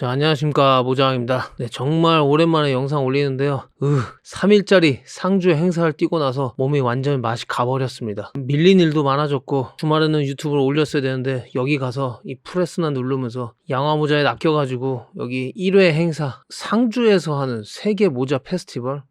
자, 안녕하십니까. 모장입니다. 네, 정말 오랜만에 영상 올리는데요. 으, 3일짜리 상주 행사를 뛰고 나서 몸이 완전히 맛이 가버렸습니다. 밀린 일도 많아졌고, 주말에는 유튜브를 올렸어야 되는데, 여기 가서 이 프레스나 누르면서 양화 모자에 낚여가지고, 여기 1회 행사, 상주에서 하는 세계 모자 페스티벌,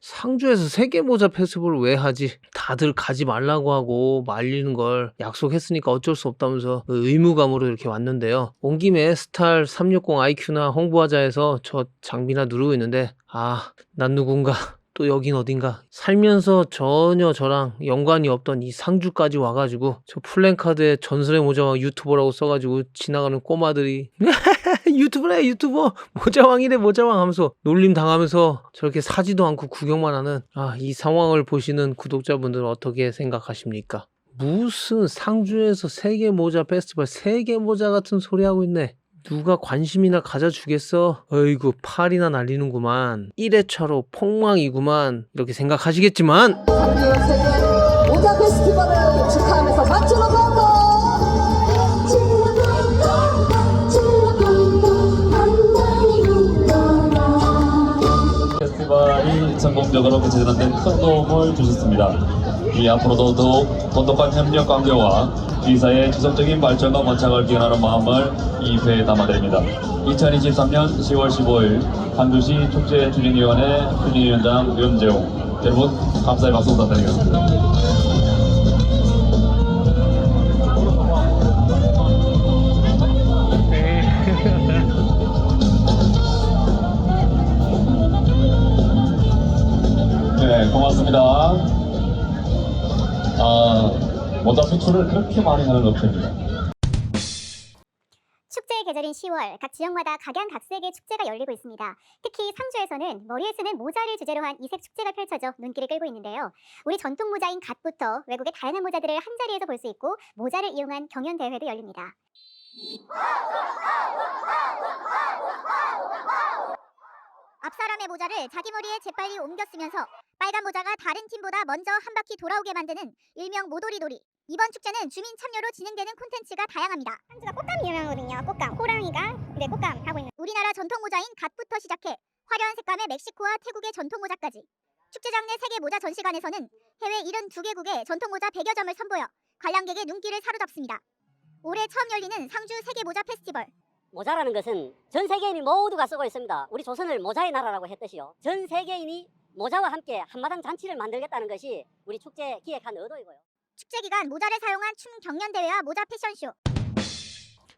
상주에서 세계 모자 페스티벌을 왜 하지? 다들 가지 말라고 하고 말리는 걸 약속했으니까 어쩔 수 없다면서 그 의무감으로 이렇게 왔는데요. 온 김에 스탈 360 IQ나 홍보하자 해서 저 장비나 누르고 있는데 아, 난 누군가 또 여긴 어딘가 살면서 전혀 저랑 연관이 없던 이 상주까지 와가지고 저 플랜카드에 전설의 모자왕 유튜버라고 써가지고 지나가는 꼬마들이 유튜브래 유튜버 모자왕이래 모자왕 하면서 놀림 당하면서 저렇게 사지도 않고 구경만 하는 아 이 상황을 보시는 구독자분들은 어떻게 생각하십니까? 무슨 상주에서 세계 모자 페스티벌 세계 모자 같은 소리 하고 있네. 누가 관심이나 가져주겠어? 어이구 팔이나 날리는구만 1회차로 폭망이구만 이렇게 생각하시겠지만 모자 페스티벌을 축하하면서 맞추러 성공적으로 데큰 도움을 주셨습니다. 이 앞으로도 더욱 돈독한 협력 관계와 기사의 지속적인 발전과 번창을 기원하는 마음을 이 회에 담아드립니다. 2023년 10월 15일 한주시 축제 추진위원회 추진위원장 윤재웅 여러분 감사의 박수 부탁드리겠습니다. 네, 고맙습니다. 아, 모자 수출을 그렇게 많이 하는 업체입니다. 축제의 계절인 10월 각 지역마다 각양각색의 축제가 열리고 있습니다. 특히 상주에서는 머리에 쓰는 모자를 주제로 한 이색 축제가 펼쳐져 눈길을 끌고 있는데요. 우리 전통 모자인 갓부터 외국의 다양한 모자들을 한 자리에서 볼 수 있고 모자를 이용한 경연 대회도 열립니다. 앞 사람의 모자를 자기 머리에 재빨리 옮겨 쓰면서 빨간 모자가 다른 팀보다 먼저 한 바퀴 돌아오게 만드는 일명 모도리돌이. 이번 축제는 주민 참여로 진행되는 콘텐츠가 다양합니다. 상주가 꽃감이 유명하거든요. 꽃감. 호랑이가 네 꽃감 하고 있는. 우리나라 전통 모자인 갓부터 시작해 화려한 색감의 멕시코와 태국의 전통 모자까지. 축제장 내 세계 모자 전시관에서는 해외 72개국의 전통 모자 100여 점을 선보여 관람객의 눈길을 사로잡습니다. 올해 처음 열리는 상주 세계 모자 페스티벌. 모자라는 것은 전 세계인이 모두가 쓰고 있습니다. 우리 조선을 모자의 나라라고 했듯이요. 전 세계인이 모자와 함께 한마당 잔치를 만들겠다는 것이 우리 축제 기획한 의도이고요. 축제 기간 모자를 사용한 춤 경연 대회와 모자 패션쇼.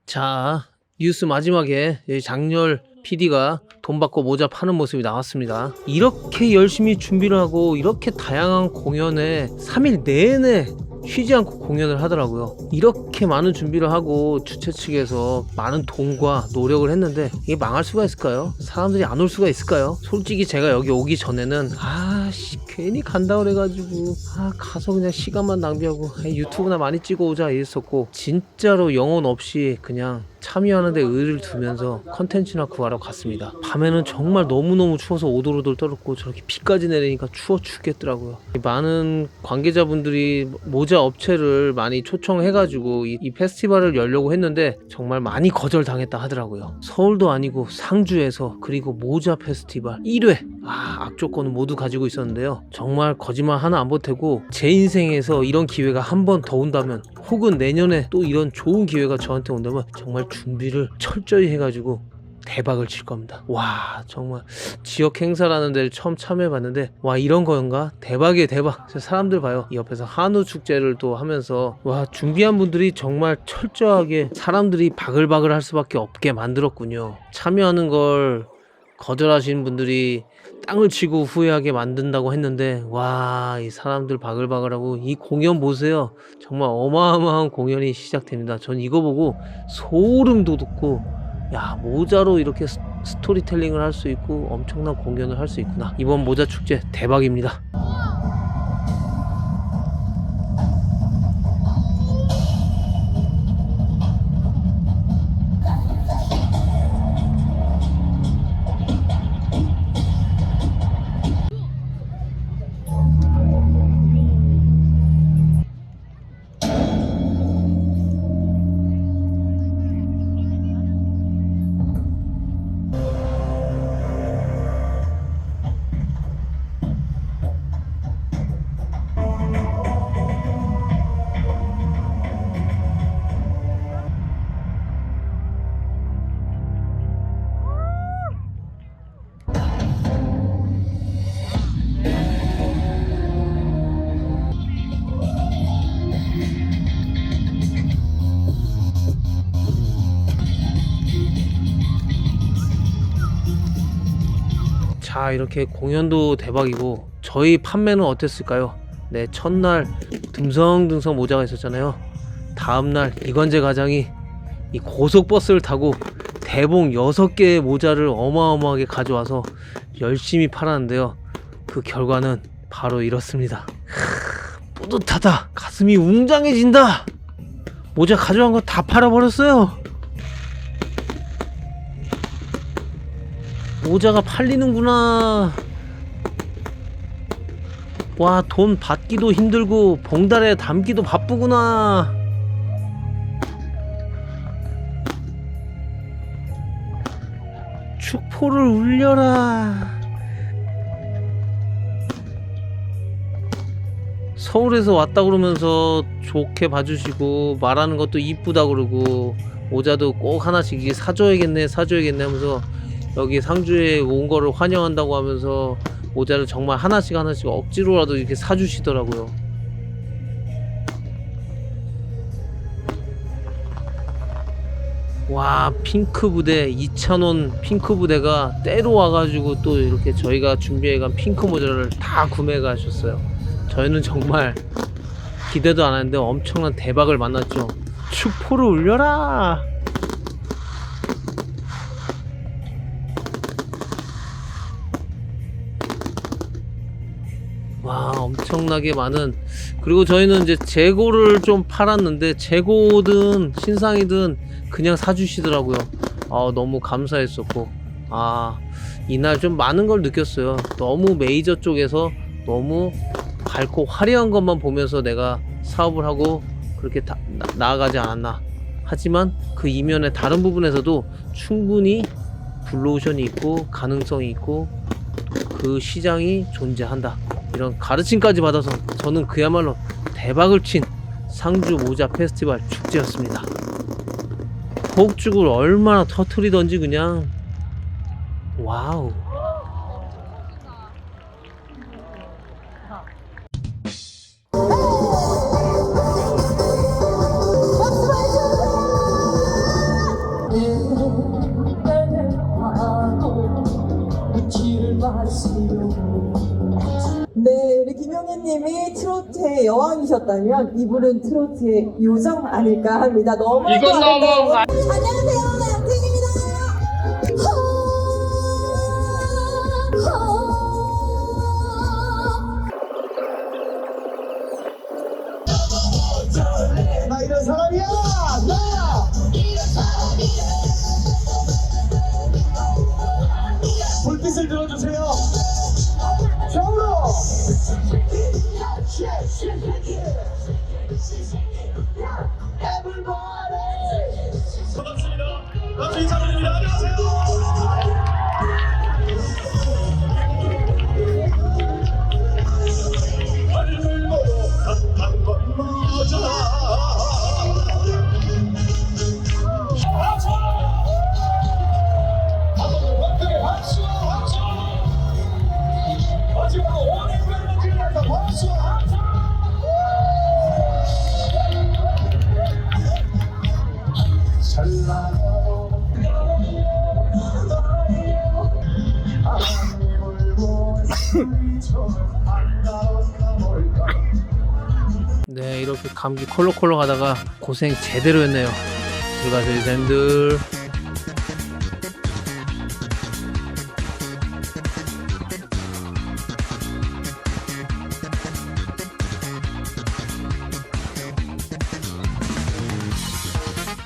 자 뉴스 마지막에 여기 장렬 PD가 돈 받고 모자 파는 모습이 나왔습니다. 이렇게 열심히 준비를 하고 이렇게 다양한 공연에 3일 내내 쉬지 않고 공연을 하더라고요. 이렇게 많은 준비를 하고 주최 측에서 많은 돈과 노력을 했는데 이게 망할 수가 있을까요? 사람들이 안 올 수가 있을까요? 솔직히 제가 여기 오기 전에는 아씨 괜히 간다 그래가지고 아 가서 그냥 시간만 낭비하고 아, 유튜브나 많이 찍어 오자 이랬었고 진짜로 영혼 없이 그냥 참여하는 데 의를 두면서 컨텐츠나 구하러 갔습니다. 밤에는 정말 너무너무 추워서 오돌오돌 떨었고 저렇게 비까지 내리니까 추워 죽겠더라고요. 많은 관계자분들이 모자 업체를 많이 초청해가지고 이, 이 페스티벌을 열려고 했는데 정말 많이 거절당했다 하더라고요. 서울도 아니고 상주에서 그리고 모자 페스티벌 1회 아 악조건은 모두 가지고 있었는데요. 정말 거짓말 하나 안 보태고 제 인생에서 이런 기회가 한 번 더 온다면 혹은 내년에 또 이런 좋은 기회가 저한테 온다면 정말 준비를 철저히 해가지고 대박을 칠 겁니다. 와 정말 지역 행사라는 데를 처음 참여해 봤는데 와 이런 거인가 대박이에요 대박. 사람들 봐요. 이 옆에서 한우 축제를 또 하면서 와 준비한 분들이 정말 철저하게 사람들이 바글바글 할 수밖에 없게 만들었군요. 참여하는 걸 거절하신 분들이 땅을 치고 후회하게 만든다고 했는데 와 이 사람들 바글바글하고 이 공연 보세요. 정말 어마어마한 공연이 시작됩니다. 전 이거 보고 소름 돋았고 야 모자로 이렇게 스- 스토리텔링을 할 수 있고 엄청난 공연을 할 수 있구나. 이번 모자 축제 대박입니다 자 이렇게 공연도 대박이고 저희 판매는 어땠을까요? 네 첫날 듬성듬성 모자가 있었잖아요. 다음날 이건재 과장이 이 고속버스를 타고 대봉 6개의 모자를 어마어마하게 가져와서 열심히 팔았는데요. 그 결과는 바로 이렇습니다. 크, 뿌듯하다. 가슴이 웅장해진다. 모자 가져간 거 다 팔아버렸어요 모자가 팔리는구나. 와, 돈 받기도 힘들고 봉다리에 담기도 바쁘구나. 축포를 울려라. 서울에서 왔다 그러면서 좋게 봐주시고 말하는 것도 이쁘다 그러고 모자도 꼭 하나씩 사줘야겠네 사줘야겠네 하면서 여기 상주에 온 거를 환영한다고 하면서 모자를 정말 하나씩 하나씩 억지로라도 이렇게 사주시더라고요. 와 핑크 부대 2,000원 핑크 부대가 때로 와가지고 또 이렇게 저희가 준비해간 핑크 모자를 다 구매가 하셨어요. 저희는 정말 기대도 안 했는데 엄청난 대박을 만났죠. 축포를 울려라! 엄청나게 많은 그리고 저희는 이제 재고를 좀 팔았는데 재고든 신상이든 그냥 사주시더라고요. 아 너무 감사했었고. 아 이날 좀 많은 걸 느꼈어요. 너무 메이저 쪽에서 너무 밝고 화려한 것만 보면서 내가 사업을 하고 그렇게 다, 나, 나아가지 않았나. 하지만 그 이면의 다른 부분에서도 충분히 블루오션이 있고 가능성이 있고 그 시장이 존재한다 이런 가르침까지 받아서 저는 그야말로 대박을 친 상주 모자 페스티벌 축제였습니다. 폭죽을 얼마나 터트리던지 그냥 와우. 김용희님이 트로트의 여왕이셨다면 이분은 트로트의 요정 아닐까 합니다. 너무 이건 너무 안녕하세요, 양태입니다. 나 이런 사람이야! Boy. 이렇게 감기 콜록콜록 하다가 고생 제대로 했네요. 들어가세요 샌들.